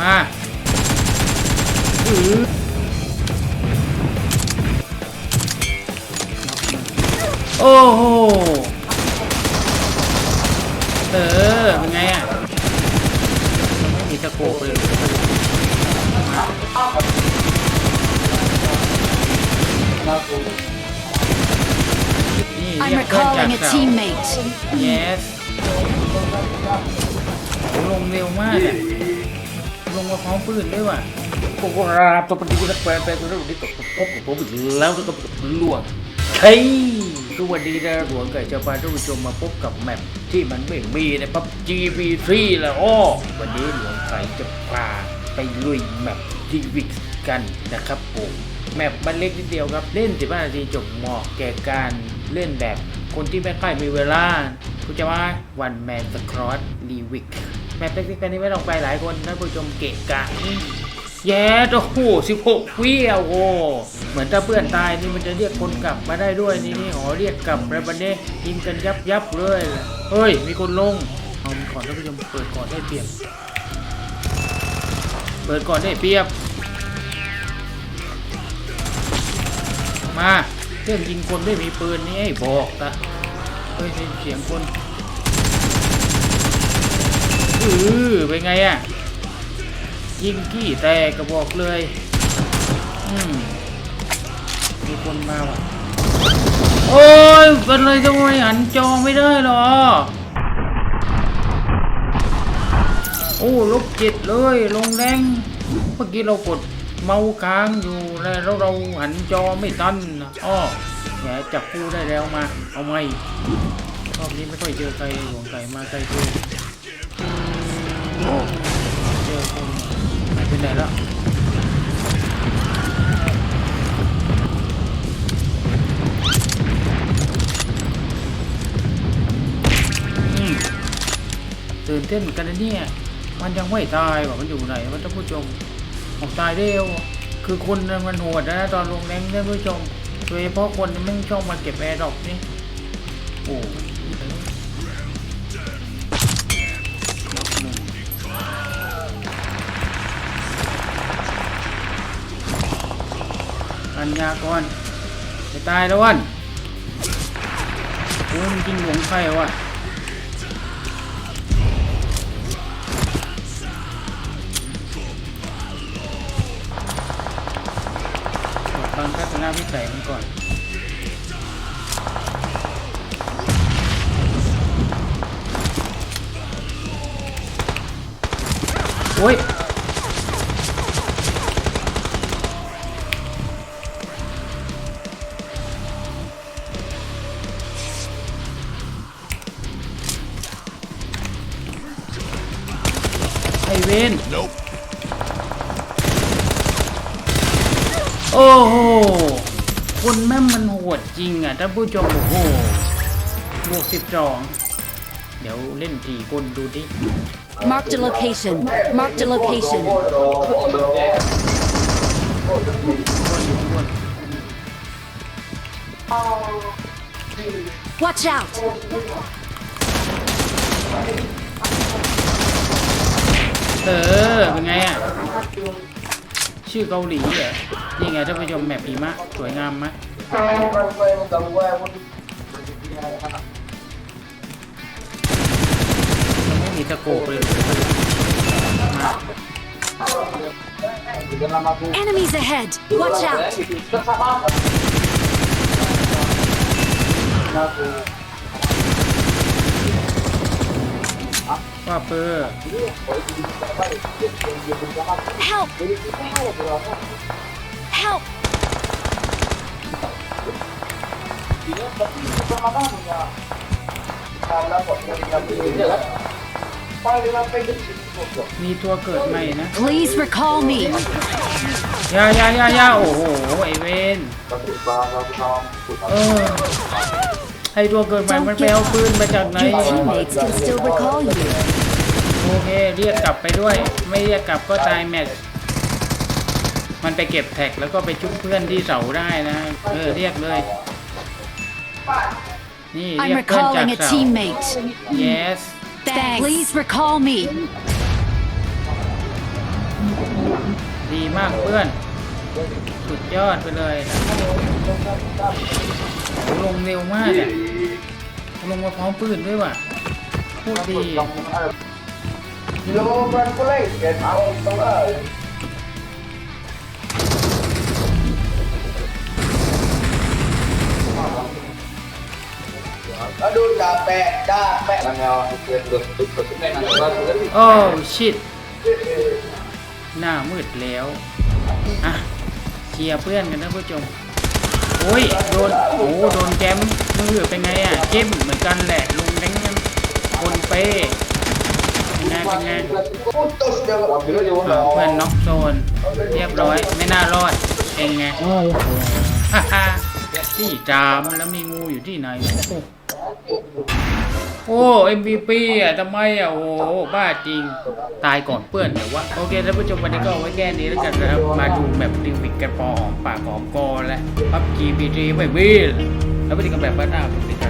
มาอื้อโอ้โห เออ เป็นไงอะไม่มีตะโกกเลยนี่ I'm เรียกเพื่อนจาก recalling a เสา teammate. yes โหลงเร็วมากอะล งมาพร้อมปืนด้วยว่ะผมก็รับตัวปฏิบัติแปลงแปลงตัวนี้ตกพบกับผมอีกแล้วก็ลวงเฮ้ยสวัสดีนะหลวงไก่จะพาท่านผู้ชมมาพบกับแมปที่มันไม่มีในพับ GP3 แล้วอ้อวันนี้หลวงไก่จะพาไปลุยแมป g v i x กันนะครับผมแมปมันเล็กนิดเดียวครับเล่น 15 นาทีจบเหมาะแก่การเล่นแบบคนที่ไม่ค่อยมีเวลาคุณจะว่าวันแมนสครอสรีวิก แมปเล็กๆกันนี้ไม่ต้องไปหลายคนท่านผู้ชมเกะกะนี่แย่โอ้โหสิบหกวิอะโอ้โหเหมือนถ้าเพื่อนตายนี่มันจะเรียกคนกลับมาได้ด้วยนี่นี่อ๋อเรียกกลับแล้ววันนี้ยิงกันยับยับเลยเฮ้ย มีคนลงเอาก่อนท่านผู้ชมเปิดก่อนได้เปรียบ เปิดก่อนได้เปรียบ มาเรื่องยิงคนไม่มีปืนนี่ให้บอกตะเฮ้ยเสียงคน อือเป็นไงอะ ยิงกี้แต่กระบอกเลย อืมมีคนมาว่ะ โอ้ยเป็นเลยทำไมหันจอไม่ได้หรอ โอ้ลบเจ็ดเลย ลงแรง เมื่อกี้เรากดเมาส์ค้างอยู่แล้วเราหันจอไม่ตันอ้อแหมจับคู่ได้แล้วมา เอาไหมรอบนี้ไม่ค่อยเจอใครหลวงไก่มาใครเจอ เจอคนหายไปไหนแล้วอืมตื่นเต้นกันนะเนี่ย มันยังไม่ตายว่ะมันอยู่ไหนมันต้องผู้ชมออกตายเร็ว คือคนมันโหดนะตอนลงแรงท่านผู้ชมโดยเฉพาะคนที่ไม่ชอบมาเก็บแอร์ดอปนี่ โอ้ อัญญากรจะตายแล้ววันโอ้ยมันยิงหลงใครวะตอนทัศนวิสัยมันก่อนโอ้ย ไอเวนโอ้โห คนแม่งมันโหดจริงอะท่านผู้ชมโอ้โหบวกสิบสองเดี๋ยวเล่นกี่คนดูดิ Marked a location. Marked a location. อ้วนอยู่อ้วน Watch out! เออ เป็นไงอะ ชื่อเกาหลีเหรอนี่ไงท่านผู้ชมแมปหิมะสวยงามไหมมันไม่มีตะโกกเลย Enemies ahead! Watch out! ว่าเปอร์ Help! Help! มีตัวเกิดใหม่นะ Please recall me. ยายายายาโอ้โห ไอเวนเออ ไอตัวเกิดใหม่มันไปเอาปืนมาจากไหน Your teammates can still recall you. โอเคเรียกกลับไปด้วย ไม่เรียกกลับก็ตายแมตช์มันไปเก็บแท็กแล้วก็ไปชุบเพื่อนที่เสาได้นะ เออเรียกเลย นี่ I'm เรียกเพื่อนจาก recalling a เสา teammate. yes Thanks. Please recall me. ดีมากเพื่อน สุดยอดไปเลยนะโอ้ลงเร็วมากอะลงมาพร้อมปืนด้วยว่ะโคตรดี Aduh, capek, capek. Terus, terus, terus, terus. โอ้ชิตหน้ามืดแล้ว อะ เฮียร์เพื่อนกันนะผู้ชมโอ้ยโดนโอ้โดนแจมมือเป็นไงอะเจ็บเหมือนกันแหละลุงแดงกันคนเป้เป็นไงเป็นไง Putus dia. Ambil aja อ่าเพื่อนน็อกโซน เรียบร้อยไม่น่ารอดเป็นไงฮ่าฮ่าที่จามแล้วมีงูอยู่ที่ไหนโอ้ MVP อะทำไมอะโอ้บ้าจริงตายก่อนเพื่อนแต่ว่าโอเคท่านผู้ชมวันนี้ก็เอาไว้แค่นี้แล้วกันนะครับมาดูแบบรีวิกกันพอหอมปากหอมคอและพับกีบีจีไม่วิ่งแล้วไปดูกันแบบบ้านหน้าเป็นการ